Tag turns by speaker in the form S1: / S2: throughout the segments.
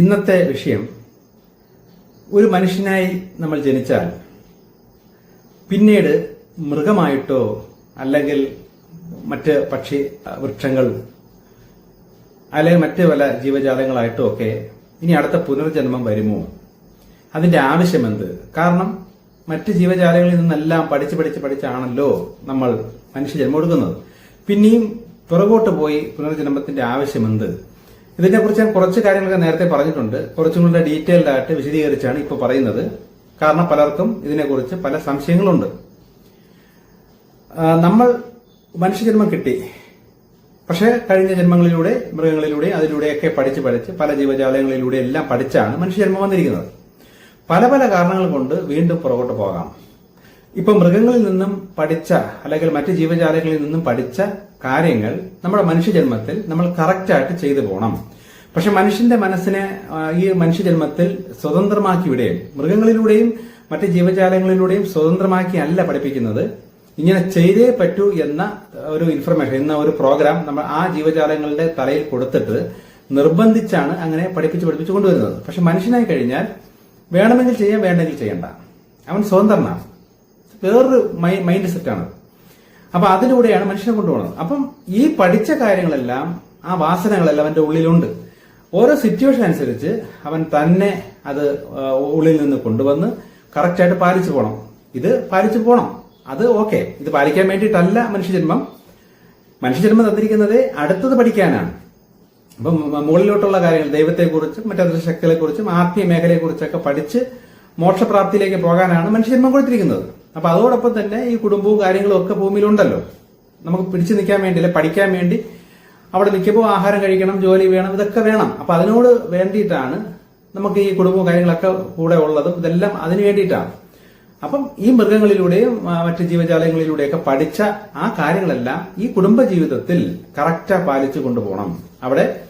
S1: ഇന്നത്തെ വിഷയം ഒരു മനുഷ്യനായി നമ്മൾ ജനിച്ചാൽ പിന്നീട് മൃഗമായിട്ടോ അല്ലെങ്കിൽ മറ്റ് പക്ഷി വൃക്ഷങ്ങൾ അല്ലെങ്കിൽ മറ്റ് പല ജീവജാലങ്ങളായിട്ടോ ഒക്കെ ഇനി അടുത്ത പുനർജന്മം വരുമോ? അതിന്റെ ആവശ്യമെന്ത് കാരണം മറ്റ് ജീവജാലങ്ങളിൽ നിന്നെല്ലാം പഠിച്ച് പഠിച്ച് പഠിച്ചാണല്ലോ നമ്മൾ മനുഷ്യ ജന്മം എടുക്കുന്നത്. പിന്നെയും പുറകോട്ട് പോയി പുനർജന്മത്തിന്റെ ആവശ്യമെന്ത് ഇതിനെക്കുറിച്ച് ഞാൻ കുറച്ച് കാര്യങ്ങളൊക്കെ നേരത്തെ പറഞ്ഞിട്ടുണ്ട്. കുറച്ചും കൂടെ ഡീറ്റെയിൽഡ് ആയിട്ട് വിശദീകരിച്ചാണ് ഇപ്പോൾ പറയുന്നത്. കാരണം പലർക്കും ഇതിനെക്കുറിച്ച് പല സംശയങ്ങളുണ്ട്. നമ്മൾ മനുഷ്യജന്മം കിട്ടി. പക്ഷേ കഴിഞ്ഞ ജന്മങ്ങളിലൂടെ മൃഗങ്ങളിലൂടെ അതിലൂടെയൊക്കെ പഠിച്ച് പഠിച്ച് പല ജീവജാലങ്ങളിലൂടെ എല്ലാം പഠിച്ചാണ് മനുഷ്യജന്മം വന്നിരിക്കുന്നത്. പല പല കാരണങ്ങൾ കൊണ്ട് വീണ്ടും പുറകോട്ട് പോകാം. ഇപ്പൊ മൃഗങ്ങളിൽ നിന്നും പഠിച്ച അല്ലെങ്കിൽ മറ്റ് ജീവജാലങ്ങളിൽ നിന്നും പഠിച്ച കാര്യങ്ങൾ നമ്മുടെ മനുഷ്യജന്മത്തിൽ നമ്മൾ കറക്റ്റായിട്ട് ചെയ്തു പോകണം പക്ഷെ മനുഷ്യന്റെ മനസ്സിനെ ഈ മനുഷ്യജന്മത്തിൽ സ്വതന്ത്രമാക്കി വിടുകയും മൃഗങ്ങളിലൂടെയും മറ്റ് ജീവജാലങ്ങളിലൂടെയും സ്വതന്ത്രമാക്കി അല്ല പഠിപ്പിക്കുന്നത്. ഇങ്ങനെ ചെയ്തേ പറ്റൂ എന്ന ഒരു ഇൻഫർമേഷൻ എന്ന ഒരു പ്രോഗ്രാം നമ്മൾ ആ ജീവജാലങ്ങളുടെ തലയിൽ കൊടുത്തിട്ട് നിർബന്ധിച്ചാണ് അങ്ങനെ പഠിപ്പിച്ച് പഠിപ്പിച്ച് കൊണ്ടുവരുന്നത്. പക്ഷെ മനുഷ്യനായി കഴിഞ്ഞാൽ വേണമെങ്കിൽ ചെയ്യാം വേണ്ടെങ്കിൽ ചെയ്യണ്ട. അവൻ സ്വതന്ത്രനാണ്. വേറൊരു മൈൻഡ് സെറ്റാണ് അപ്പൊ അതിലൂടെയാണ് മനുഷ്യനെ കൊണ്ടുപോകുന്നത്. അപ്പം ഈ പഠിച്ച കാര്യങ്ങളെല്ലാം ആ വാസനകളെല്ലാം അവന്റെ ഉള്ളിലുണ്ട്. ഓരോ സിറ്റുവേഷൻ അനുസരിച്ച് അവൻ തന്നെ അത് ഉള്ളിൽ നിന്ന് കൊണ്ടുവന്ന് കറക്റ്റായിട്ട് പാലിച്ചു പോകണം ഇത് പാലിച്ചു പോകണം അത് ഓക്കെ ഇത് പാലിക്കാൻ വേണ്ടിയിട്ടല്ല മനുഷ്യജന്മം. മനുഷ്യജന്മം തന്നിരിക്കുന്നത് അടുത്തത് പഠിക്കാനാണ്. അപ്പം മുകളിലോട്ടുള്ള കാര്യങ്ങൾ ദൈവത്തെക്കുറിച്ചും മറ്റേ ശക്തികളെക്കുറിച്ചും ആത്മീയ മേഖലയെക്കുറിച്ചൊക്കെ പഠിച്ച് മോക്ഷപ്രാപ്തിയിലേക്ക് പോകാനാണ് മനുഷ്യജന്മം കൊടുത്തിരിക്കുന്നത്. അപ്പൊ അതോടൊപ്പം തന്നെ ഈ കുടുംബവും കാര്യങ്ങളും ഒക്കെ ഭൂമിയിലുണ്ടല്ലോ. നമുക്ക് പിടിച്ചു നിൽക്കാൻ വേണ്ടി അല്ലെ പഠിക്കാൻ വേണ്ടി അവിടെ നിൽക്കുമ്പോൾ ആഹാരം കഴിക്കണം ജോലി വേണം ഇതൊക്കെ വേണം. അപ്പൊ അതിനോട് വേണ്ടിയിട്ടാണ് നമുക്ക് ഈ കുടുംബവും കാര്യങ്ങളൊക്കെ കൂടെ ഉള്ളതും ഇതെല്ലാം അതിന് വേണ്ടിയിട്ടാണ്. അപ്പം ഈ മൃഗങ്ങളിലൂടെയും മറ്റു ജീവജാലങ്ങളിലൂടെയൊക്കെ പഠിച്ച ആ കാര്യങ്ങളെല്ലാം ഈ കുടുംബ ജീവിതത്തിൽ കറക്റ്റാ പാലിച്ചു കൊണ്ടുപോകണം. അവിടെ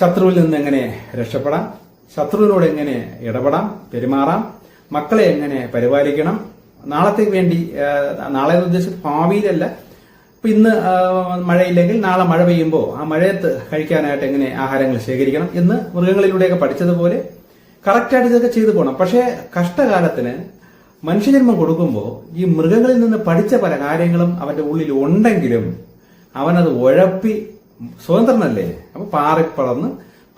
S1: ശത്രുവിൽ നിന്ന് എങ്ങനെ രക്ഷപ്പെടാം? ശത്രുവിനോട് എങ്ങനെ ഇടപെടാം? പെരുമാറാം? മക്കളെ എങ്ങനെ പരിപാലിക്കണം? നാളത്തേക്ക് വേണ്ടി നാളെ എന്ന് ഉദ്ദേശിച്ച് ഭാവിയിലല്ല. ഇപ്പൊ ഇന്ന് മഴയില്ലെങ്കിൽ നാളെ മഴ പെയ്യുമ്പോൾ ആ മഴയത്ത് കഴിക്കാനായിട്ട് എങ്ങനെ ആഹാരങ്ങൾ ശേഖരിക്കണം എന്ന് മൃഗങ്ങളിലൂടെയൊക്കെ പഠിച്ചതുപോലെ കറക്റ്റായിട്ട് ഇതൊക്കെ ചെയ്തു പോകണം പക്ഷേ കഷ്ടകാലത്തിന് മനുഷ്യജന്മം കൊടുക്കുമ്പോൾ ഈ മൃഗങ്ങളിൽ നിന്ന് പഠിച്ച പല കാര്യങ്ങളും അവന്റെ ഉള്ളിൽ ഉണ്ടെങ്കിലും അവനത് ഉഴപ്പി സ്വതന്ത്രനല്ലേ? അപ്പൊ പാറിപ്പറന്ന്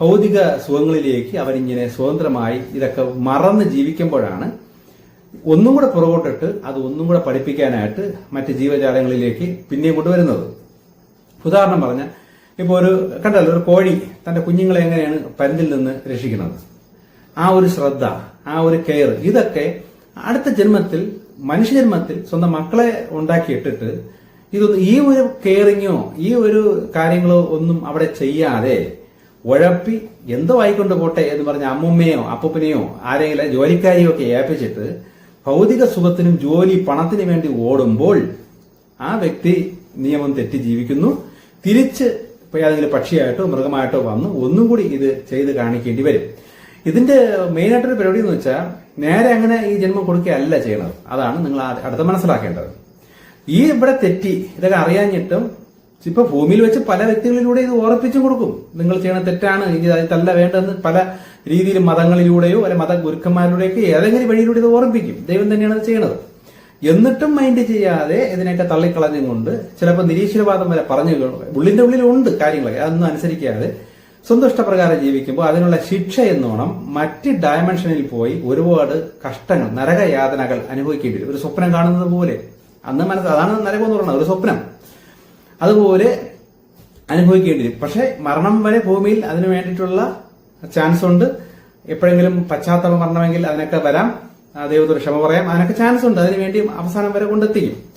S1: ഭൗതിക സുഖങ്ങളിലേക്ക് അവനിങ്ങനെ സ്വതന്ത്രമായി ഇതൊക്കെ മറന്ന് ജീവിക്കുമ്പോഴാണ് ഒന്നും കൂടെ പുറകോട്ടിട്ട് അത് ഒന്നും കൂടെ പഠിപ്പിക്കാനായിട്ട് മറ്റ് ജീവജാലങ്ങളിലേക്ക് പിന്നെയും കൊണ്ടുവരുന്നത്. ഉദാഹരണം പറഞ്ഞാൽ ഇപ്പോൾ ഒരു കണ്ടല്ലോ ഒരു കോഴി തന്റെ കുഞ്ഞുങ്ങളെ എങ്ങനെയാണ് പരുന്തിൽ നിന്ന് രക്ഷിക്കുന്നത്? ആ ഒരു ശ്രദ്ധ ആ ഒരു കെയർ ഇതൊക്കെ അടുത്ത ജന്മത്തിൽ മനുഷ്യജന്മത്തിൽ സ്വന്തം മക്കളെ ഉണ്ടാക്കിയിട്ടിട്ട് ഇതൊന്നും ഈ ഒരു കെയറിങ്ങോ ഈ ഒരു കാര്യങ്ങളോ ഒന്നും അവിടെ ചെയ്യാതെ ഉഴപ്പി എന്തോ ആയിക്കൊണ്ട് പോട്ടെ എന്ന് പറഞ്ഞ അമ്മുമ്മയോ അപ്പൂപ്പനെയോ ആരെങ്കിലും ജോലിക്കാരെയോ ഒക്കെ ഏൽപ്പിച്ചിട്ട് ഭൗതിക സുഖത്തിനും ജോലി പണത്തിനു വേണ്ടി ഓടുമ്പോൾ ആ വ്യക്തി നിയമം തെറ്റി ജീവിക്കുന്നു. തിരിച്ച് ഏതെങ്കിലും പക്ഷിയായിട്ടോ മൃഗമായിട്ടോ വന്ന്. ഒന്നും കൂടി ഇത് ചെയ്ത് കാണിക്കേണ്ടി വരും. ഇതിന്റെ മെയിൻ ആയിട്ടൊരു പരിപാടി എന്ന് വെച്ചാൽ നേരെ അങ്ങനെ ഈ ജന്മം കൊടുക്കുകയല്ല ചെയ്യണത്. അതാണ് നിങ്ങൾ അടുത്ത മനസ്സിലാക്കേണ്ടത്. ഈ ഇവിടെ തെറ്റി ഇതൊക്കെ അറിയാഞ്ഞിട്ടും ഇപ്പൊ ഭൂമിയിൽ വെച്ച് പല വ്യക്തികളിലൂടെ ഇത് ഓർപ്പിച്ചും കൊടുക്കും. നിങ്ങൾ ചെയ്യണ തെറ്റാണ് ഇനി അതിലല്ല വേണ്ടതെന്ന് പല രീതിയിൽ മതങ്ങളിലൂടെയോ അല്ലെ മത ഗുരുക്കന്മാരിലൂടെയൊക്കെ ഏതെങ്കിലും വഴിയിലൂടെ ഇത് ഓർപ്പിക്കും ദൈവം തന്നെയാണ് അത് ചെയ്യണത്. എന്നിട്ടും മൈൻഡ് ചെയ്യാതെ ഇതിനെയൊക്കെ തള്ളിക്കളഞ്ഞും കൊണ്ട് ചിലപ്പോൾ നിരീശ്വരവാദം വരെ പറഞ്ഞു ഉള്ളിന്റെ ഉള്ളിലുണ്ട് കാര്യങ്ങളൊക്കെ അതൊന്നും അനുസരിക്കാതെ സ്വന്തം ജീവിക്കുമ്പോൾ അതിനുള്ള ശിക്ഷ എന്നോണം മറ്റ് ഡയമെൻഷനിൽ പോയി ഒരുപാട് കഷ്ടങ്ങൾ നരകയാതനകൾ അനുഭവിക്കേണ്ടി വരും. ഒരു സ്വപ്നം കാണുന്നത് പോലെ. അന്ന് മനസ്സ് അതാണ് നരകം എന്ന് പറയുന്നത് ഒരു സ്വപ്നം. അതുപോലെ അനുഭവിക്കേണ്ടി വരും. പക്ഷെ മരണം വരെ ഭൂമിയിൽ അതിനു വേണ്ടിയിട്ടുള്ള ചാൻസ് ഉണ്ട്. എപ്പോഴെങ്കിലും പശ്ചാത്തലം വരണമെങ്കിൽ അതിനൊക്കെ വരാം. ദൈവത്തോട് ക്ഷമ പറയാം. അതിനൊക്കെ ചാൻസ് ഉണ്ട്. അതിനു വേണ്ടി അവസാനം വരെ കൊണ്ടെത്തിക്കും.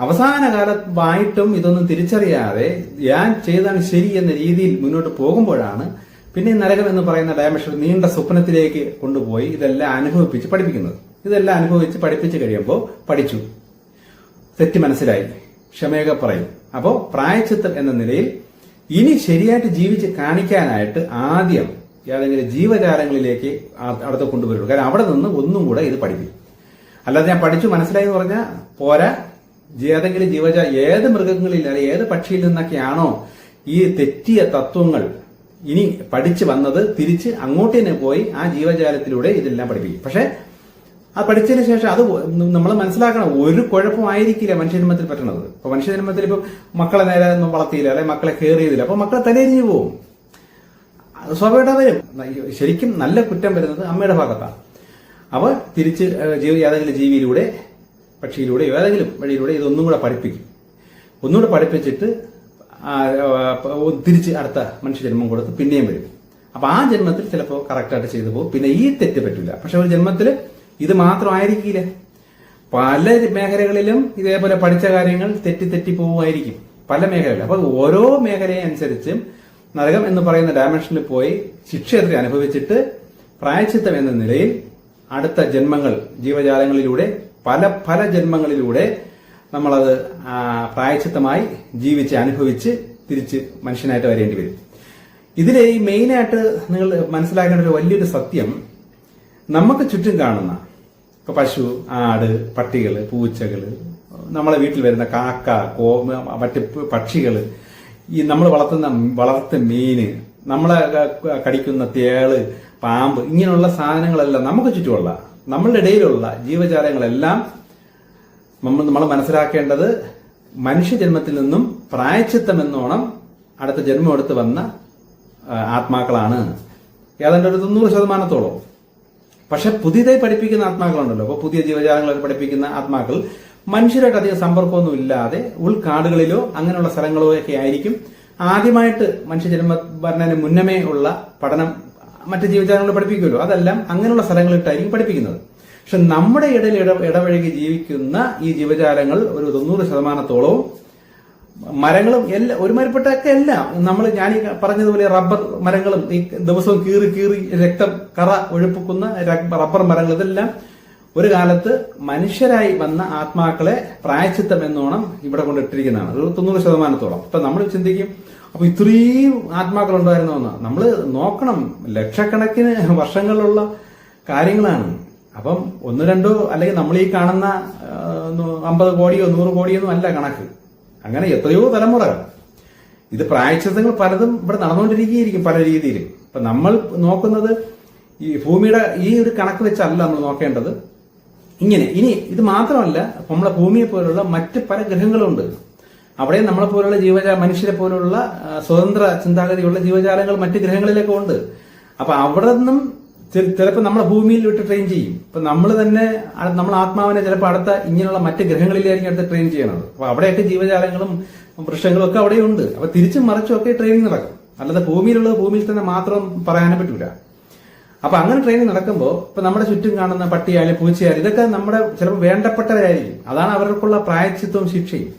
S1: അവസാന കാലമായിട്ടും ഇതൊന്നും തിരിച്ചറിയാതെ ഞാൻ ചെയ്താണ് ശരി എന്ന രീതിയിൽ മുന്നോട്ട് പോകുമ്പോഴാണ് പിന്നെ നരകം എന്ന് പറയുന്ന ഡയമെൻഷൻ നീണ്ട സ്വപ്നത്തിലേക്ക് കൊണ്ടുപോയി ഇതെല്ലാം അനുഭവിപ്പിച്ച് പഠിപ്പിക്കുന്നത്. ഇതെല്ലാം അനുഭവിച്ച് പഠിപ്പിച്ച് കഴിയുമ്പോൾ പഠിച്ചു. തെറ്റ് മനസ്സിലായി. ക്ഷമയൊക്കെ പറയും. അപ്പോൾ പ്രായച്ചിത്തം എന്ന നിലയിൽ ഇനി ശരിയായിട്ട് ജീവിച്ച് കാണിക്കാനായിട്ട് ആദ്യം ഏതെങ്കിലും ജീവജാലങ്ങളിലേക്ക് അടുത്ത് കൊണ്ടുവരുള്ളൂ. കാരണം അവിടെ നിന്ന് ഒന്നും കൂടെ ഇത് പഠിക്കും അല്ലാതെ ഞാൻ പഠിച്ചു മനസ്സിലായി എന്ന് പറഞ്ഞാൽ പോരാ. ഏതെങ്കിലും ജീവജ ഏത് മൃഗങ്ങളിൽ അല്ലെങ്കിൽ ഏത് പക്ഷിയിൽ നിന്നൊക്കെയാണോ ഈ തെറ്റിയ തത്വങ്ങൾ ഇനി പഠിച്ചു വന്നത് തിരിച്ച് അങ്ങോട്ട് തന്നെ പോയി ആ ജീവജാലത്തിലൂടെ ഇതെല്ലാം പഠിപ്പിക്കും. പക്ഷെ ആ പഠിച്ചതിന് ശേഷം അത് നമ്മൾ മനസ്സിലാക്കണം ഒരു കുഴപ്പമായിരിക്കില്ല മനുഷ്യജന്മത്തിൽ പറ്റണത്. ഇപ്പൊ മനുഷ്യജന്മത്തിൽ ഇപ്പൊ മക്കളെ നേരെ ഒന്നും വളർത്തിയില്ല അല്ലെ മക്കളെ കെയർ ചെയ്തില്ല അപ്പൊ മക്കളെ തലേരിഞ്ഞു പോകും സ്വാഭാവികമായിട്ട് വരും. ശരിക്കും നല്ല കുറ്റം വരുന്നത് അമ്മയുടെ ഭാഗത്താണ് അവ തിരിച്ച് ജീവി ഏതെങ്കിലും ജീവിയിലൂടെ പക്ഷിയിലൂടെ ഏതെങ്കിലും വഴിയിലൂടെ ഇതൊന്നും കൂടെ പഠിപ്പിക്കും. ഒന്നുകൂടെ പഠിപ്പിച്ചിട്ട് തിരിച്ച് അടുത്ത മനുഷ്യജന്മം കൊടുത്ത് പിന്നെയും വരും. അപ്പൊ ആ ജന്മത്തിൽ ചിലപ്പോൾ കറക്റ്റായിട്ട് ചെയ്തു പോകും. പിന്നെ ഈ തെറ്റ് പറ്റില്ല പക്ഷെ ഒരു ജന്മത്തിൽ ഇത് മാത്രമായിരിക്കില്ല? പല മേഖലകളിലും ഇതേപോലെ പഠിച്ച കാര്യങ്ങൾ തെറ്റി തെറ്റി പോവുമായിരിക്കും. പല മേഖലകളിൽ അപ്പൊ ഓരോ മേഖലയെ അനുസരിച്ച് നരകം എന്ന് പറയുന്ന ഡയമെൻഷനിൽ പോയി ശിക്ഷയത്തിൽ അനുഭവിച്ചിട്ട് പ്രായച്ചിത്തം എന്ന നിലയിൽ അടുത്ത ജന്മങ്ങൾ ജീവജാലങ്ങളിലൂടെ പല പല ജന്മങ്ങളിലൂടെ നമ്മളത് പ്രായച്ചിത്തമായി ജീവിച്ച് അനുഭവിച്ച് തിരിച്ച് മനുഷ്യനായിട്ട് വരേണ്ടി വരും. ഇതിലെ ഈ മെയിനായിട്ട് നിങ്ങൾ മനസ്സിലാക്കേണ്ട ഒരു വലിയൊരു സത്യം നമുക്ക് ചുറ്റും കാണുന്ന ഇപ്പൊ പശു ആട് പട്ടികൾ പൂച്ചകൾ നമ്മളെ വീട്ടിൽ വരുന്ന കാക്ക കോമ മറ്റ് പക്ഷികൾ ഈ നമ്മൾ വളർത്തുന്ന വളർത്ത മീന് നമ്മളെ കടിക്കുന്ന തേൾ പാമ്പ് ഇങ്ങനെയുള്ള സാധനങ്ങളെല്ലാം നമുക്ക് ചുറ്റുമുള്ള നമ്മളുടെ ഇടയിലുള്ള ജീവജാലങ്ങളെല്ലാം നമ്മൾ നമ്മൾ മനസ്സിലാക്കേണ്ടത് മനുഷ്യജന്മത്തിൽ നിന്നും പ്രായച്ചിത്തം എന്നോണം അടുത്ത ജന്മം എടുത്ത് വന്ന ആത്മാക്കളാണ്. ഏതാണ്ട് ഒരു തൊണ്ണൂറ് ശതമാനത്തോളം. പക്ഷെ പുതിയതായി പഠിപ്പിക്കുന്ന ആത്മാക്കളുണ്ടല്ലോ. അപ്പൊ പുതിയ ജീവജാലങ്ങളെ പഠിപ്പിക്കുന്ന ആത്മാക്കൾ മനുഷ്യരായിട്ട് അധികം സമ്പർക്കമൊന്നും ഇല്ലാതെ ഉൾക്കാടുകളിലോ അങ്ങനെയുള്ള സ്ഥലങ്ങളോ ഒക്കെ ആയിരിക്കും. ആദ്യമായിട്ട് മനുഷ്യജന്മ വരുന്നതിന് മുന്നമേ ഉള്ള പഠനം മറ്റ് ജീവജാലങ്ങളെ പഠിപ്പിക്കുമല്ലോ. അതെല്ലാം അങ്ങനെയുള്ള സ്ഥലങ്ങളിട്ടായിരിക്കും പഠിപ്പിക്കുന്നത്. പക്ഷെ നമ്മുടെ ഇടയിൽ ഇട ഇടപഴകി ജീവിക്കുന്ന ഈ ജീവജാലങ്ങൾ ഒരു തൊണ്ണൂറ് ശതമാനത്തോളവും മരങ്ങളും എല്ലാം ഒരുമാതിരിപ്പെട്ടൊക്കെ എല്ലാം. നമ്മൾ ഞാൻ ഈ പറഞ്ഞതുപോലെ റബ്ബർ മരങ്ങളും ഈ ദിവസവും കീറി കീറി രക്തം കറ ഒഴുപ്പിക്കുന്ന റബ്ബർ മരങ്ങൾ ഇതെല്ലാം ഒരു കാലത്ത് മനുഷ്യരായി വന്ന ആത്മാക്കളെ പ്രായച്ചിത്തം എന്നോണം ഇവിടെ കൊണ്ടിട്ടിരിക്കുന്നതാണ് ഒരു തൊണ്ണൂറ് ശതമാനത്തോളം. അപ്പൊ നമ്മൾ ചിന്തിക്കും അപ്പൊ ഇത്രയും ആത്മാക്കൾ ഉണ്ടായിരുന്നോ എന്നാ. നമ്മൾ നോക്കണം. ലക്ഷക്കണക്കിന് വർഷങ്ങളുള്ള കാര്യങ്ങളാണ്. അപ്പം ഒന്ന് രണ്ടോ അല്ലെങ്കിൽ നമ്മൾ ഈ കാണുന്ന അമ്പത് കോടിയോ നൂറ് കോടിയോ ഒന്നും അല്ല കണക്ക്. അങ്ങനെ എത്രയോ തലമുറകൾ. ഇത് പ്രായച്ചിത്തങ്ങൾ പലതും ഇവിടെ നടന്നുകൊണ്ടിരിക്കുകയായിരിക്കും പല രീതിയിൽ ഇപ്പൊ നമ്മൾ നോക്കുന്നത് ഈ ഭൂമിയുടെ ഈ ഒരു കണക്ക് വെച്ചല്ല നമ്മൾ നോക്കേണ്ടത്. ഇങ്ങനെ ഇനി ഇത് മാത്രമല്ല നമ്മളെ ഭൂമിയെ പോലുള്ള മറ്റ് പല ഗ്രഹങ്ങളുണ്ട്. അവിടെ നമ്മളെ പോലുള്ള ജീവജാ മനുഷ്യരെ പോലുള്ള സ്വതന്ത്ര ചിന്താഗതിയുള്ള ജീവജാലങ്ങൾ മറ്റ് ഗ്രഹങ്ങളിലൊക്കെ ഉണ്ട്. അപ്പൊ അവിടെ നിന്നും ചിലപ്പോൾ നമ്മളെ ഭൂമിയിൽ വിട്ട് ട്രെയിൻ ചെയ്യും. ഇപ്പൊ നമ്മൾ തന്നെ നമ്മൾ ആത്മാവിനെ ചിലപ്പോൾ അടുത്ത ഇങ്ങനെയുള്ള മറ്റ് ഗ്രഹങ്ങളിലായിരിക്കും അടുത്ത് ട്രെയിൻ ചെയ്യണത്. അപ്പൊ അവിടെയൊക്കെ ജീവജാലങ്ങളും വൃക്ഷങ്ങളും ഒക്കെ അവിടെയുണ്ട്. അപ്പൊ തിരിച്ചും മറിച്ചും ഒക്കെ ട്രെയിനിങ് നടക്കും. അല്ലാതെ ഭൂമിയിലുള്ളത് ഭൂമിയിൽ തന്നെ മാത്രം പറയാനേ പറ്റൂല. അപ്പൊ അങ്ങനെ ട്രെയിനിങ് നടക്കുമ്പോൾ ഇപ്പൊ നമ്മുടെ ചുറ്റും കാണുന്ന പട്ടിയായാലും പൂച്ചയായാലും ഇതൊക്കെ നമ്മുടെ ചിലപ്പോൾ വേണ്ടപ്പെട്ടവരായിരിക്കും. അതാണ് അവർക്കുള്ള പ്രായച്ചിത്വവും ശിക്ഷയും.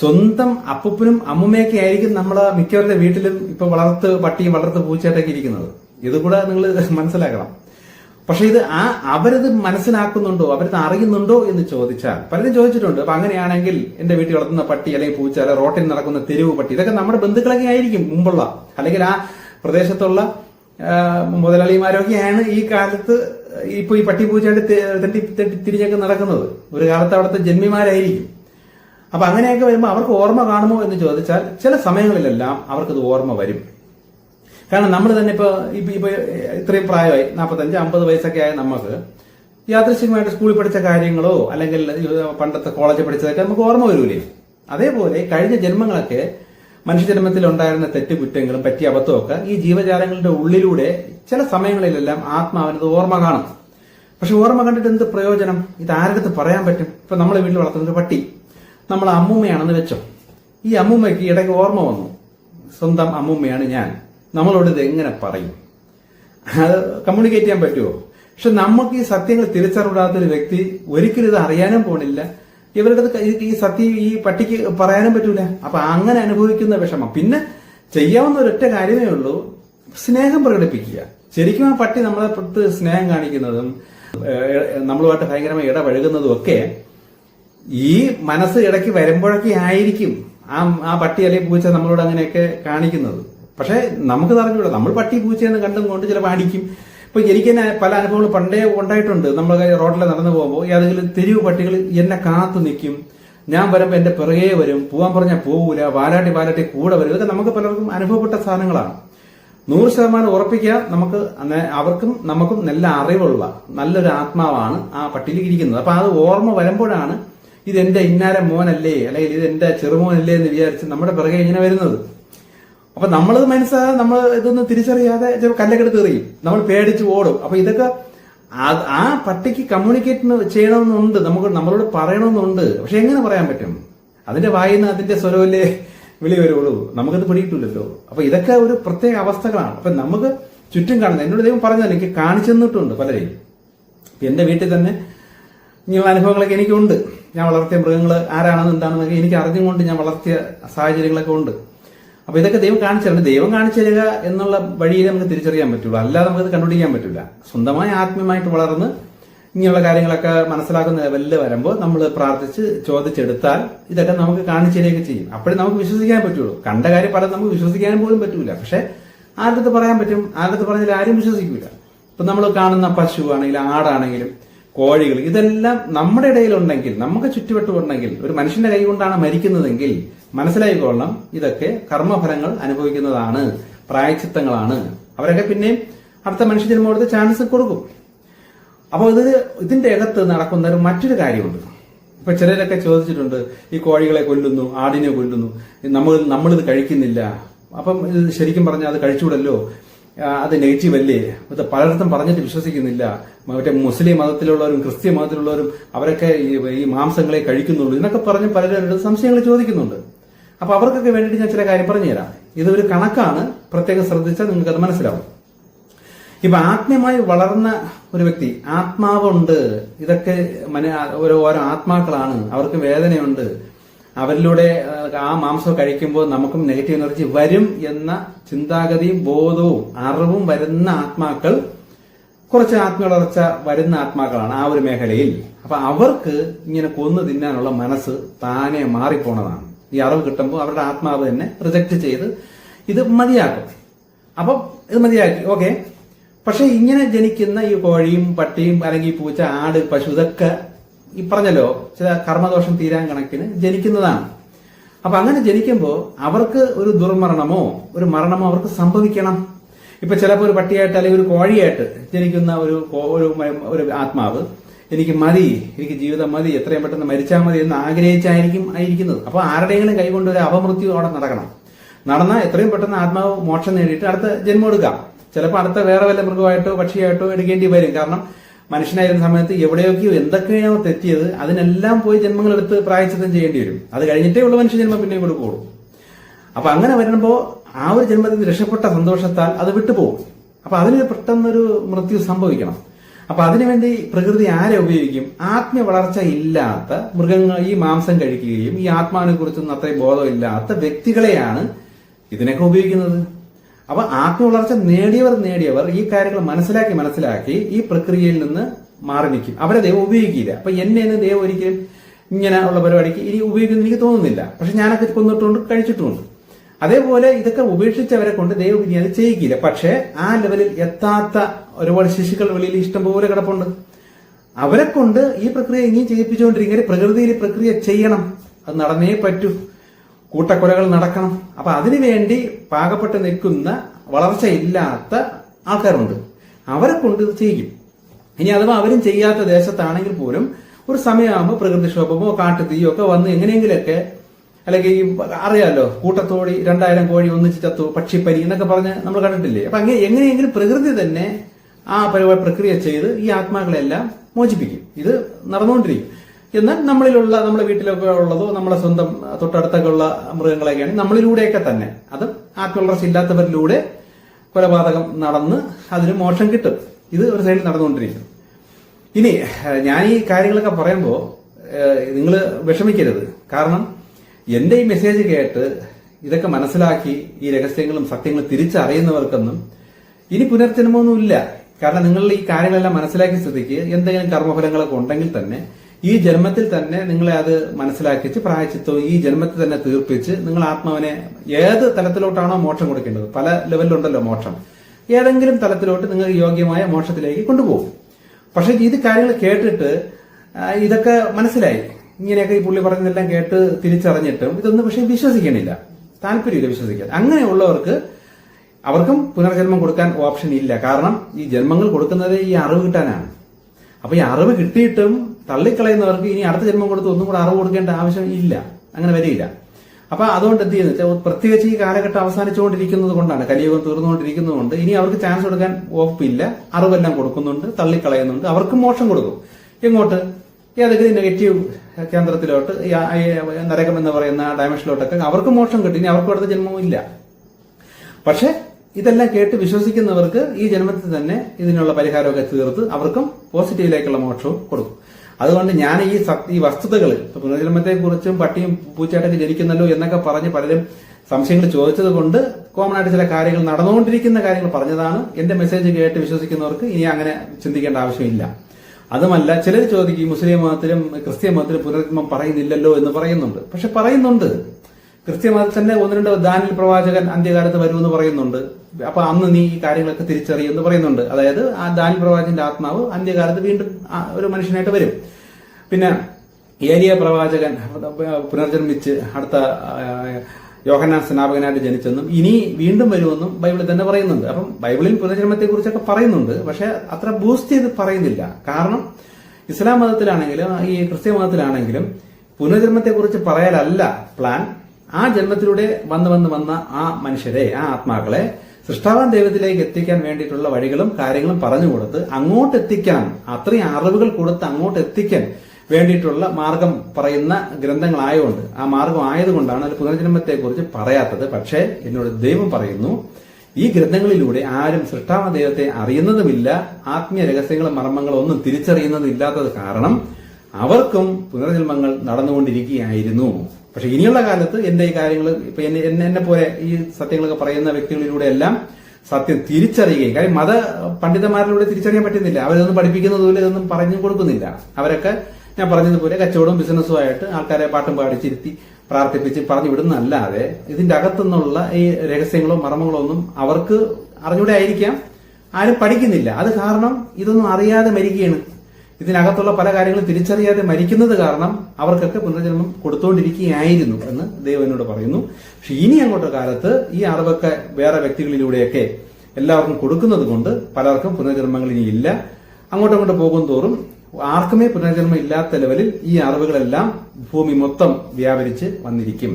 S1: സ്വന്തം അപ്പൂപ്പനും അമ്മുമ്മയൊക്കെ ആയിരിക്കും നമ്മളെ മിക്കവരുടെ വീട്ടിലും ഇപ്പൊ വളർത്ത് പട്ടിയും വളർത്ത് പൂച്ചയായിട്ടൊക്കെ ഇരിക്കുന്നത്. ഇത് കൂടെ നിങ്ങൾ മനസ്സിലാക്കണം. പക്ഷെ ഇത് ആ അവരത് മനസ്സിലാക്കുന്നുണ്ടോ അവരത് അറിയുന്നുണ്ടോ എന്ന് ചോദിച്ചാൽ പലരും ചോദിച്ചിട്ടുണ്ട് അപ്പൊ അങ്ങനെയാണെങ്കിൽ എന്റെ വീട്ടിൽ വളർത്തുന്ന പട്ടി അല്ലെങ്കിൽ പൂച്ച അല്ലെങ്കിൽ റോട്ടിൽ നടക്കുന്ന തെരുവ് പട്ടി ഇതൊക്കെ നമ്മുടെ ബന്ധുക്കളൊക്കെ ആയിരിക്കും മുമ്പുള്ള. അല്ലെങ്കിൽ ആ പ്രദേശത്തുള്ള മുതലാളിമാരൊക്കെയാണ് ഈ കാലത്ത് ഇപ്പൊ ഈ പട്ടി പൂച്ചയായിട്ട് തെണ്ടി തിരിഞ്ഞൊക്കെ നടക്കുന്നത്. ഒരു കാലത്ത് അവിടുത്തെ ജന്മിമാരായിരിക്കും. അപ്പൊ അങ്ങനെയൊക്കെ വരുമ്പോൾ അവർക്ക് ഓർമ്മ കാണുമോ എന്ന് ചോദിച്ചാൽ ചില സമയങ്ങളിലെല്ലാം അവർക്കത് ഓർമ്മ വരും. കാരണം നമ്മൾ തന്നെ ഇപ്പൊ ഇപ്പൊ ഇത്രയും പ്രായമായി നാൽപ്പത്തഞ്ച് അമ്പത് വയസ്സൊക്കെ ആയ നമുക്ക് യാദൃശ്യമായിട്ട് സ്കൂളിൽ പഠിച്ച കാര്യങ്ങളോ അല്ലെങ്കിൽ പണ്ടത്തെ കോളേജിൽ പഠിച്ചതൊക്കെ നമുക്ക് ഓർമ്മ വരൂലേ. അതേപോലെ കഴിഞ്ഞ ജന്മങ്ങളൊക്കെ മനുഷ്യജന്മത്തിൽ ഉണ്ടായിരുന്ന തെറ്റുകുറ്റങ്ങളും പറ്റിയ അബദ്ധമൊക്കെ ഈ ജീവജാലങ്ങളുടെ ഉള്ളിലൂടെ ചില സമയങ്ങളിലെല്ലാം ആത്മാവിനത് ഓർമ്മ കാണും. പക്ഷെ ഓർമ്മ കണ്ടിട്ട് എന്ത് പ്രയോജനം? ഇത് ആരുടെ പറയാൻ പറ്റും? ഇപ്പൊ നമ്മളെ വീട്ടിൽ വളർത്തുന്ന ഒരു പട്ടി. നമ്മളെ അമ്മൂമ്മയാണെന്ന് വെച്ചോ. ഈ അമ്മൂമ്മയ്ക്ക് ഇടയ്ക്ക് ഓർമ്മ വന്നു. സ്വന്തം അമ്മൂമ്മയാണ് ഞാൻ. നമ്മളോട് ഇത് എങ്ങനെ പറയും? അത് കമ്മ്യൂണിക്കേറ്റ് ചെയ്യാൻ പറ്റുമോ? പക്ഷെ നമുക്ക് ഈ സത്യങ്ങൾ തിരിച്ചറിവിടാത്ത ഒരു വ്യക്തി ഒരിക്കലും ഇത് അറിയാനും പോണില്ല. ഇവരുടെ ഈ- സത്യം ഈ പട്ടിക്ക് പറയാനും പറ്റൂല. അപ്പൊ അങ്ങനെ അനുഭവിക്കുന്ന വിഷമം. പിന്നെ ചെയ്യാവുന്ന ഒരൊറ്റ കാര്യമേ ഉള്ളൂ. സ്നേഹം പ്രകടിപ്പിക്കുക. ശരിക്കും ആ പട്ടി നമ്മളെ പുറത്ത് സ്നേഹം കാണിക്കുന്നതും നമ്മളുമായിട്ട് ഭയങ്കരമായി ഇടപഴകുന്നതും ഒക്കെ ഈ മനസ്സ് ഇടയ്ക്ക് വരുമ്പോഴൊക്കെ ആയിരിക്കും ആ ആ പട്ടി അല്ലെങ്കിൽ പൂച്ച നമ്മളോട് അങ്ങനെയൊക്കെ കാണിക്കുന്നത്. പക്ഷെ നമുക്ക് അറിഞ്ഞൂടാ. നമ്മൾ പട്ടി പൂച്ചയെന്ന് കണ്ടും കൊണ്ട് ചിലപ്പോൾ അടിക്കും. ഇപ്പൊ എനിക്ക് തന്നെ പല അനുഭവങ്ങൾ പണ്ടേ ഉണ്ടായിട്ടുണ്ട്. നമ്മൾ റോഡിൽ നടന്നു പോകുമ്പോൾ ഏതെങ്കിലും തെരുവ് പട്ടികൾ എന്നെ കാത്തു നിൽക്കും ഞാൻ വരുമ്പോൾ എന്റെ പിറകെ വരും. പോവാൻ പറഞ്ഞാൽ പോകൂല വാലാട്ടി വാലാട്ടി കൂടെ വരും. ഇതൊക്കെ നമുക്ക് പലർക്കും അനുഭവപ്പെട്ട സാധനങ്ങളാണ്. നൂറ് ശതമാനം ഉറപ്പിക്കുക നമുക്ക് അവർക്കും നമുക്കും നല്ല അറിവുള്ള നല്ലൊരു ആത്മാവാണ് ആ പട്ടിയിൽ ഇരിക്കുന്നത്. അപ്പൊ അത് ഓർമ്മ വരുമ്പോഴാണ് ഇത് എന്റെ ഇന്നാര മോനല്ലേ? അല്ലെങ്കിൽ ഇത് എന്റെ ചെറുമോനല്ലേ എന്ന് വിചാരിച്ച് നമ്മുടെ പിറകെ ഇങ്ങനെ വരുന്നത്. അപ്പൊ നമ്മളത് മനസ്സിലാകാതെ നമ്മൾ ഇതൊന്നും തിരിച്ചറിയാതെ ചിലപ്പോൾ കല്ലക്കെടുത്ത് എറിയും. നമ്മൾ പേടിച്ച് ഓടും. അപ്പൊ ഇതൊക്കെ ആ- പട്ടിക്ക് കമ്മ്യൂണിക്കേറ്റ് ചെയ്യണമെന്നുണ്ട്. നമുക്ക് നമ്മളോട് പറയണമെന്നുണ്ട്. പക്ഷെ എങ്ങനെ പറയാൻ പറ്റും? അതിന്റെ വായിന്ന് അതിന്റെ സ്വരമല്ലേ വിളി വരുള്ളൂ. നമുക്കത് പിടിയിട്ടില്ലല്ലോ അപ്പൊ ഇതൊക്കെ ഒരു പ്രത്യേക അവസ്ഥകളാണ്. അപ്പൊ നമുക്ക് ചുറ്റും കാണുന്നത് എന്നോട് ദൈവം പറഞ്ഞാൽ എനിക്ക് കാണിച്ചു തന്നിട്ടുണ്ട് പലരെയും. എന്റെ വീട്ടിൽ തന്നെ ഇങ്ങനെയുള്ള അനുഭവങ്ങളൊക്കെ എനിക്കുണ്ട്. ഞാൻ വളർത്തിയ മൃഗങ്ങൾ ആരാണെന്ന് എന്താണെന്നൊക്കെ എനിക്ക് അറിഞ്ഞുകൊണ്ട് ഞാൻ വളർത്തിയ സാഹചര്യങ്ങളൊക്കെ ഉണ്ട്. അപ്പൊ ഇതൊക്കെ ദൈവം കാണിച്ചു തരുന്നത് ദൈവം കാണിച്ചു തരിക എന്നുള്ള വഴിയിൽ നമുക്ക് തിരിച്ചറിയാൻ പറ്റുള്ളൂ. അല്ലാതെ നമുക്ക് കണ്ടുപിടിക്കാൻ പറ്റില്ല. സ്വന്തമായി ആത്മീയമായിട്ട് വളർന്ന് ഇങ്ങനെയുള്ള കാര്യങ്ങളൊക്കെ മനസ്സിലാക്കുന്ന ലെവലിൽ വരുമ്പോൾ നമ്മൾ പ്രാർത്ഥിച്ച് ചോദിച്ചെടുത്താൽ ഇതൊക്കെ നമുക്ക് കാണിച്ചു തരികയൊക്കെ ചെയ്യും. അപ്പോഴേ നമുക്ക് വിശ്വസിക്കാൻ പറ്റുള്ളൂ. കണ്ട കാര്യം പല നമുക്ക് വിശ്വസിക്കാൻ പോലും പറ്റൂല. പക്ഷെ ആരുടെ പറയാൻ പറ്റും? ആരുടെ പറഞ്ഞാൽ ആരും വിശ്വസിക്കൂല. ഇപ്പൊ നമ്മൾ കാണുന്ന പശു ആണെങ്കിലും ആടാണെങ്കിലും കോഴികൾ ഇതെല്ലാം നമ്മുടെ ഇടയിലുണ്ടെങ്കിൽ നമുക്ക് ചുറ്റുവട്ടമുണ്ടെങ്കിൽ ഒരു മനുഷ്യന്റെ കൈ കൊണ്ടാണ് മരിക്കുന്നതെങ്കിൽ മനസ്സിലായിക്കൊള്ളണം. ഇതൊക്കെ കർമ്മഫലങ്ങൾ അനുഭവിക്കുന്നതാണ് പ്രായച്ചിത്തങ്ങളാണ്. അവരൊക്കെ പിന്നെയും അടുത്ത മനുഷ്യ കൊടുത്ത് ചാൻസ് കൊടുക്കും. അപ്പോൾ ഇത് ഇതിന്റെ അകത്ത് നടക്കുന്ന ഒരു മറ്റൊരു കാര്യമുണ്ട്. ഇപ്പൊ ചിലരൊക്കെ ചോദിച്ചിട്ടുണ്ട് ഈ കോഴികളെ കൊല്ലുന്നു ആടിനെ കൊല്ലുന്നു നമ്മൾ നമ്മളിത് കഴിക്കുന്നില്ല. അപ്പം ഇത് ശരിക്കും പറഞ്ഞാൽ അത് കഴിച്ചുകൂടല്ലോ? അത് നെഗറ്റീവ് അല്ലേ? ഇത് പലയിടത്തും പറഞ്ഞിട്ട് വിശ്വസിക്കുന്നില്ല. മറ്റേ മുസ്ലിം മതത്തിലുള്ളവരും ക്രിസ്ത്യ മതത്തിലുള്ളവരും അവരൊക്കെ ഈ മാംസങ്ങളെ കഴിക്കുന്നുള്ളൂ. എന്നൊക്കെ പറഞ്ഞ് പലരും സംശയങ്ങൾ ചോദിക്കുന്നുണ്ട്. അപ്പൊ അവർക്കൊക്കെ വേണ്ടിയിട്ട് ഞാൻ ചില കാര്യം പറഞ്ഞുതരാം. ഇതൊരു കണക്കാണ്. പ്രത്യേകം ശ്രദ്ധിച്ചാൽ നിങ്ങൾക്ക് അത് മനസ്സിലാവും. ഇപ്പൊ ആത്മീയമായി വളർന്ന ഒരു വ്യക്തി ആത്മാവുണ്ട്. ഇതൊക്കെ മന ഓരോ ഓരോ ആത്മാക്കളാണ്. അവർക്ക് വേദനയുണ്ട്. അവരിലൂടെ ആ മാംസം കഴിക്കുമ്പോൾ നമുക്കും നെഗറ്റീവ് എനർജി വരും എന്ന ചിന്താഗതിയും ബോധവും അറിവും വരുന്ന ആത്മാക്കൾ കുറച്ച് ആത്മവളർച്ച വരുന്ന ആത്മാക്കളാണ് ആ ഒരു മേഖലയിൽ. അപ്പൊ അവർക്ക് ഇങ്ങനെ കൊന്നു തിന്നാനുള്ള മനസ്സ് താനെ മാറിപ്പോണതാണ്. ഈ അറിവ് കിട്ടുമ്പോൾ അവരുടെ ആത്മാവ് തന്നെ റിജക്ട് ചെയ്ത് ഇത് മതിയാക്കും. അപ്പം ഇത് മതിയാക്കി. ഓക്കെ പക്ഷെ ഇങ്ങനെ ജനിക്കുന്ന ഈ കോഴിയും പട്ടിയും അല്ലെങ്കിൽ പൂച്ച ആട് പശു ഇതൊക്കെ ഈ പറഞ്ഞല്ലോ ചില കർമ്മദോഷം തീരാൻ കണക്കിന് ജനിക്കുന്നതാണ്. അപ്പൊ അങ്ങനെ ജനിക്കുമ്പോൾ അവർക്ക് ഒരു ദുർമരണമോ ഒരു മരണമോ അവർക്ക് സംഭവിക്കണം. ഇപ്പൊ ചിലപ്പോൾ ഒരു പട്ടിയായിട്ട് അല്ലെങ്കിൽ ഒരു കോഴിയായിട്ട് ജനിക്കുന്ന ഒരു ഒരു ആത്മാവ് എനിക്ക് മതി എനിക്ക് ജീവിതം മതി എത്രയും പെട്ടെന്ന് മരിച്ചാൽ മതി എന്ന് ആഗ്രഹിച്ചായിരിക്കും ആയിരിക്കുന്നത്. അപ്പൊ ആരുടെയെങ്കിലും കൈകൊണ്ട് ഒരു അപമൃത്യു അവിടെ നടക്കണം. നടന്നാൽ എത്രയും പെട്ടെന്ന് ആത്മാവ് മോക്ഷം നേടിയിട്ട് അടുത്ത ജന്മം എടുക്കാം. ചിലപ്പോൾ അടുത്ത വേറെ വല്ല മൃഗമായിട്ടോ പക്ഷിയായിട്ടോ എടുക്കേണ്ടി വരും. കാരണം മനുഷ്യനായിരുന്ന സമയത്ത് എവിടെയൊക്കെയോ എന്തൊക്കെയോ തെറ്റിയത് അതിനെല്ലാം പോയി ജന്മങ്ങളെടുത്ത് പ്രായച്ചിത്തം ചെയ്യേണ്ടി വരും. അത് കഴിഞ്ഞിട്ടേ ഉള്ള മനുഷ്യ ജന്മം പിന്നെ കൊടുക്കുള്ളൂ അപ്പൊ അങ്ങനെ വരുമ്പോൾ ആ ഒരു ജന്മത്തിൽ രക്ഷപ്പെട്ട സന്തോഷത്താൽ അത് വിട്ടുപോകും. അപ്പൊ അതിന് പെട്ടെന്നൊരു മൃത്യു സംഭവിക്കണം. അപ്പൊ അതിനുവേണ്ടി പ്രകൃതി ആരെ ഉപയോഗിക്കും? ആത്മീയ വളർച്ച ഇല്ലാത്ത മൃഗങ്ങൾ ഈ മാംസം കഴിക്കുകയും ഈ ആത്മാവിനെ കുറിച്ചൊന്നും അത്രയും ബോധമില്ലാത്ത വ്യക്തികളെയാണ് ഇതിനൊക്കെ ഉപയോഗിക്കുന്നത്. അപ്പൊ ആത്മീയ വളർച്ച നേടിയവർ നേടിയവർ ഈ കാര്യങ്ങൾ മനസ്സിലാക്കി മനസ്സിലാക്കി ഈ പ്രക്രിയയിൽ നിന്ന് മാറി നിൽക്കും. അവരെ ദൈവം ഉപയോഗിക്കില്ല. അപ്പൊ എന്നെ എന്ന് ദൈവം ഒരിക്കലും ഇങ്ങനെ ഉള്ള പരിപാടിക്ക് ഇനി ഉപയോഗിക്കുന്നു എനിക്ക് തോന്നുന്നില്ല. പക്ഷെ ഞാനൊക്കെ കൊന്നിട്ടുണ്ട് കഴിച്ചിട്ടുണ്ട് അതേപോലെ ഇതൊക്കെ ഉപേക്ഷിച്ചവരെ കൊണ്ട് ദൈവം ഇനി അത് ചെയ്യിക്കില്ല. പക്ഷെ ആ ലെവലിൽ എത്താത്ത ഒരുപാട് ശിശുക്കൾ വെളിയിൽ ഇഷ്ടംപോലെ കിടപ്പുണ്ട്. അവരെ കൊണ്ട് ഈ പ്രക്രിയ ഇനിയും ചെയ്യിപ്പിച്ചുകൊണ്ടിരിക്കുക. പ്രകൃതിയിൽ പ്രക്രിയ ചെയ്യണം. അത് നടന്നേ പറ്റൂ. കൂട്ടക്കൊലകൾ നടക്കണം. അപ്പൊ അതിനുവേണ്ടി പാകപ്പെട്ട് നിൽക്കുന്ന വളർച്ചയില്ലാത്ത ആൾക്കാരുണ്ട്. അവരെ കൊണ്ട് ഇത് ചെയ്യും. ഇനി അഥവാ അവരും ചെയ്യാത്ത ദേശത്താണെങ്കിൽ പോലും ഒരു സമയമാകുമ്പോൾ പ്രകൃതിക്ഷോഭമോ കാട്ടുതീയോ ഒക്കെ വന്ന് എങ്ങനെയെങ്കിലൊക്കെ അല്ലെങ്കിൽ ഈ അറിയാലോ കൂട്ടത്തോടി രണ്ടായിരം കോഴി ഒന്നിച്ച് ചത്തു പക്ഷിപ്പനി എന്നൊക്കെ പറഞ്ഞ് നമ്മൾ കണ്ടിട്ടില്ലേ? അപ്പൊ അങ്ങനെ എങ്ങനെയെങ്കിലും പ്രകൃതി തന്നെ ആ പരിപാടി പ്രക്രിയ ചെയ്ത് ഈ ആത്മാക്കളെല്ലാം മോചിപ്പിക്കും. ഇത് നടന്നുകൊണ്ടിരിക്കും. എന്നാൽ നമ്മളിലുള്ള നമ്മുടെ വീട്ടിലൊക്കെ ഉള്ളതോ നമ്മുടെ സ്വന്തം തൊട്ടടുത്തൊക്കെ ഉള്ള മൃഗങ്ങളൊക്കെയാണ് നമ്മളിലൂടെയൊക്കെ തന്നെ. അത് ആത്മവളർച്ച ഇല്ലാത്തവരിലൂടെ കൊലപാതകം നടന്ന് അതിന് മോഷം കിട്ടും. ഇത് ഒരു സൈഡിൽ നടന്നുകൊണ്ടിരിക്കും ഇനി ഞാൻ ഈ കാര്യങ്ങളൊക്കെ പറയുമ്പോൾ നിങ്ങൾ വിഷമിക്കരുത്. കാരണം എന്റെ ഈ മെസ്സേജ് കേട്ട് ഇതൊക്കെ മനസ്സിലാക്കി ഈ രഹസ്യങ്ങളും സത്യങ്ങളും തിരിച്ചറിയുന്നവർക്കൊന്നും ഇനി പുനർജന്മമൊന്നും ഇല്ല കാരണം നിങ്ങൾ ഈ കാര്യങ്ങളെല്ലാം മനസ്സിലാക്കി സ്ഥിതിക്ക് എന്തെങ്കിലും കർമ്മഫലങ്ങളൊക്കെ ഉണ്ടെങ്കിൽ തന്നെ ഈ ജന്മത്തിൽ തന്നെ നിങ്ങളെ അത് മനസ്സിലാക്കിച്ച് പ്രായച്ചിത്വം ഈ ജന്മത്തിൽ തന്നെ തീർപ്പിച്ച് നിങ്ങൾ ആത്മാവിനെ ഏത് തലത്തിലോട്ടാണോ മോക്ഷം കൊടുക്കേണ്ടത്? പല ലെവലിലുണ്ടല്ലോ മോക്ഷം. ഏതെങ്കിലും തലത്തിലോട്ട് നിങ്ങൾ യോഗ്യമായ മോക്ഷത്തിലേക്ക് കൊണ്ടുപോകും. പക്ഷെ ഇത് കാര്യങ്ങൾ കേട്ടിട്ട് ഇതൊക്കെ മനസ്സിലായി. ഇങ്ങനെയൊക്കെ ഈ പുള്ളി പറഞ്ഞതെല്ലാം കേട്ട് തിരിച്ചറിഞ്ഞിട്ടും ഇതൊന്നും പക്ഷെ വിശ്വസിക്കണില്ല. താല്പര്യമില്ല വിശ്വസിക്കാൻ. അങ്ങനെയുള്ളവർക്ക് അവർക്കും പുനർജന്മം കൊടുക്കാൻ ഓപ്ഷൻ ഇല്ല. കാരണം ഈ ജന്മങ്ങൾ കൊടുക്കുന്നത് ഈ അറിവ് കിട്ടാനാണ്. അപ്പൊ ഈ അറിവ് കിട്ടിയിട്ടും തള്ളിക്കളയുന്നവർക്ക് ഇനി അടുത്ത ജന്മം കൊടുത്ത് ഒന്നും കൂടെ അറിവ് കൊടുക്കേണ്ട ആവശ്യം ഇല്ല. അങ്ങനെ വരില്ല. അപ്പൊ അതുകൊണ്ട് എന്ത് ചെയ്യുന്നത് വെച്ചാൽ പ്രത്യേകിച്ച് ഈ കാലഘട്ടം അവസാനിച്ചുകൊണ്ടിരിക്കുന്നത് കൊണ്ടാണ് കലിയുഗം തീർന്നുകൊണ്ടിരിക്കുന്നത് കൊണ്ട് ഇനി അവർക്ക് ചാൻസ് കൊടുക്കാൻ ഓപ്പില്ല അറിവെല്ലാം കൊടുക്കുന്നുണ്ട് തള്ളിക്കളയുന്നുണ്ട്. അവർക്ക് മോക്ഷം കൊടുക്കും. എങ്ങോട്ട്? ഏതെങ്കിലും നെഗറ്റീവ് കേന്ദ്രത്തിലോട്ട് നരകം എന്ന് പറയുന്ന ഡയമെൻഷനിലോട്ടൊക്കെ അവർക്ക് മോക്ഷം കിട്ടും. ഇനി അവർക്ക് അടുത്ത ജന്മവും ഇല്ല. പക്ഷെ ഇതെല്ലാം കേട്ട് വിശ്വസിക്കുന്നവർക്ക് ഈ ജന്മത്തിൽ തന്നെ ഇതിനുള്ള പരിഹാരമൊക്കെ തീർത്ത് അവർക്കും പോസിറ്റീവിലേക്കുള്ള മോക്ഷവും കൊടുക്കും. അതുകൊണ്ട് ഞാൻ ഈ ഈ വസ്തുതകൾ പുനർജന്മത്തെ കുറിച്ചും പട്ടിയും പൂച്ചയായിട്ടൊക്കെ ജനിക്കുന്നല്ലോ എന്നൊക്കെ പറഞ്ഞ് പലരും സംശയങ്ങൾ ചോദിച്ചത് കൊണ്ട് കോമൺ ആയിട്ട് ചില കാര്യങ്ങൾ നടന്നുകൊണ്ടിരിക്കുന്ന കാര്യങ്ങൾ പറഞ്ഞതാണ്. എന്റെ മെസ്സേജ് കേട്ട് വിശ്വസിക്കുന്നവർക്ക് ഇനി അങ്ങനെ ചിന്തിക്കേണ്ട ആവശ്യമില്ല. അതുമല്ല ചിലർ ചോദിക്കും മുസ്ലിം മതത്തിലും ക്രിസ്ത്യൻ മതത്തിലും പുനർജന്മം പറയുന്നില്ലല്ലോ എന്ന് പറയുന്നുണ്ട്. പക്ഷെ പറയുന്നുണ്ട്. മതത്തിൽ തന്നെ ഒന്ന് രണ്ട് ദാനിൽ പ്രവാചകൻ അന്ത്യകാലത്ത് വരുമെന്ന് പറയുന്നുണ്ട്. അപ്പൊ അന്ന് നീ ഈ കാര്യങ്ങളൊക്കെ തിരിച്ചറിയുമെന്ന് പറയുന്നുണ്ട്. അതായത് ആ ദാനിൽ പ്രവാചകന്റെ ആത്മാവ് അന്ത്യകാലത്ത് വീണ്ടും ഒരു മനുഷ്യനായിട്ട് വരും. പിന്നെ ഏലിയ പ്രവാചകൻ പുനർജന്മിച്ച് അടുത്ത യോഹന്നാൻ സ്നാപകനായിട്ട് ജനിച്ചെന്നും ഇനി വീണ്ടും വരുമെന്നും ബൈബിളിൽ തന്നെ പറയുന്നുണ്ട്. അപ്പം ബൈബിളിൽ പുനർജന്മത്തെ കുറിച്ചൊക്കെ പറയുന്നുണ്ട്. പക്ഷെ അത്ര ബൂസ്റ്റ് ചെയ്ത് പറയുന്നില്ല. കാരണം ഇസ്ലാം മതത്തിലാണെങ്കിലും ഈ ക്രിസ്ത്യ മതത്തിലാണെങ്കിലും പുനർജന്മത്തെ കുറിച്ച് പറയാനല്ല പ്ലാൻ. ആ ജന്മത്തിലൂടെ വന്ന് വന്ന് വന്ന ആ മനുഷ്യരെ ആ ആത്മാക്കളെ സൃഷ്ടാവാൻ ദൈവത്തിലേക്ക് എത്തിക്കാൻ വേണ്ടിയിട്ടുള്ള വഴികളും കാര്യങ്ങളും പറഞ്ഞു കൊടുത്ത് അങ്ങോട്ട് എത്തിക്കാൻ അത്രയും അറിവുകൾ കൊടുത്ത് അങ്ങോട്ട് എത്തിക്കാൻ വേണ്ടിയിട്ടുള്ള മാർഗം പറയുന്ന ഗ്രന്ഥങ്ങളായതുകൊണ്ട് ആ മാർഗം ആയതുകൊണ്ടാണ് അതിൽ പുനർജന്മത്തെ കുറിച്ച് പറയാത്തത്. പക്ഷേ എന്നോട് ദൈവം പറയുന്നു ഈ ഗ്രന്ഥങ്ങളിലൂടെ ആരും സൃഷ്ടാവ ദൈവത്തെ അറിയുന്നതുമില്ല ആത്മീയ രഹസ്യങ്ങളും മർമ്മങ്ങളും ഒന്നും തിരിച്ചറിയുന്നതില്ലാത്തത് കാരണം അവർക്കും പുനർജന്മങ്ങൾ നടന്നുകൊണ്ടിരിക്കുകയായിരുന്നു. പക്ഷെ ഇനിയുള്ള കാലത്ത് എന്റെ ഈ കാര്യങ്ങൾ ഇപ്പൊ എന്നെ എന്നെ പോലെ ഈ സത്യങ്ങളൊക്കെ പറയുന്ന വ്യക്തികളിലൂടെ എല്ലാം സത്യം തിരിച്ചറിയുകയും കാര്യം മത പണ്ഡിതന്മാരിലൂടെ തിരിച്ചറിയാൻ പറ്റുന്നില്ല. അവരൊന്നും പഠിപ്പിക്കുന്നതുപോലെ ഇതൊന്നും പറഞ്ഞു കൊടുക്കുന്നില്ല. അവരൊക്കെ ഞാൻ പറഞ്ഞതുപോലെ കച്ചവടവും ബിസിനസ്സുമായിട്ട് ആൾക്കാരെ പാട്ടും പാടിച്ചിരുത്തി പ്രാർത്ഥിപ്പിച്ച് പറഞ്ഞു വിടുന്നല്ലാതെ ഇതിന്റെ അകത്തുനിന്നുള്ള ഈ രഹസ്യങ്ങളോ മർമ്മങ്ങളോ ഒന്നും അവർക്ക് അറിഞ്ഞൂടെ ആയിരിക്കാം. ആരും പഠിക്കുന്നില്ല. അത് കാരണം ഇതൊന്നും അറിയാതെ മരിക്കുകയാണ്. ഇതിനകത്തുള്ള പല കാര്യങ്ങളും തിരിച്ചറിയാതെ മരിക്കുന്നത് കാരണം അവർക്കൊക്കെ പുനർജന്മം കൊടുത്തുകൊണ്ടിരിക്കുകയായിരുന്നു എന്ന് ദൈവനോട് പറയുന്നു. പക്ഷെ ഇനി അങ്ങോട്ട് കാലത്ത് ഈ അറിവൊക്കെ വേറെ വ്യക്തികളിലൂടെയൊക്കെ എല്ലാവർക്കും കൊടുക്കുന്നത് കൊണ്ട് പലർക്കും പുനർജന്മങ്ങൾ ഇനി ഇല്ല. അങ്ങോട്ടും അങ്ങോട്ട് പോകും തോറും ആർക്കുമേ പുനർജന്മം ഇല്ലാത്ത ലെവലിൽ ഈ അറിവുകളെല്ലാം ഭൂമി മൊത്തം വ്യാപരിച്ച് വന്നിരിക്കും.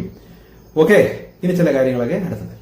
S1: ഓക്കെ ഇനി ചില കാര്യങ്ങളൊക്കെ അടുത്തത്.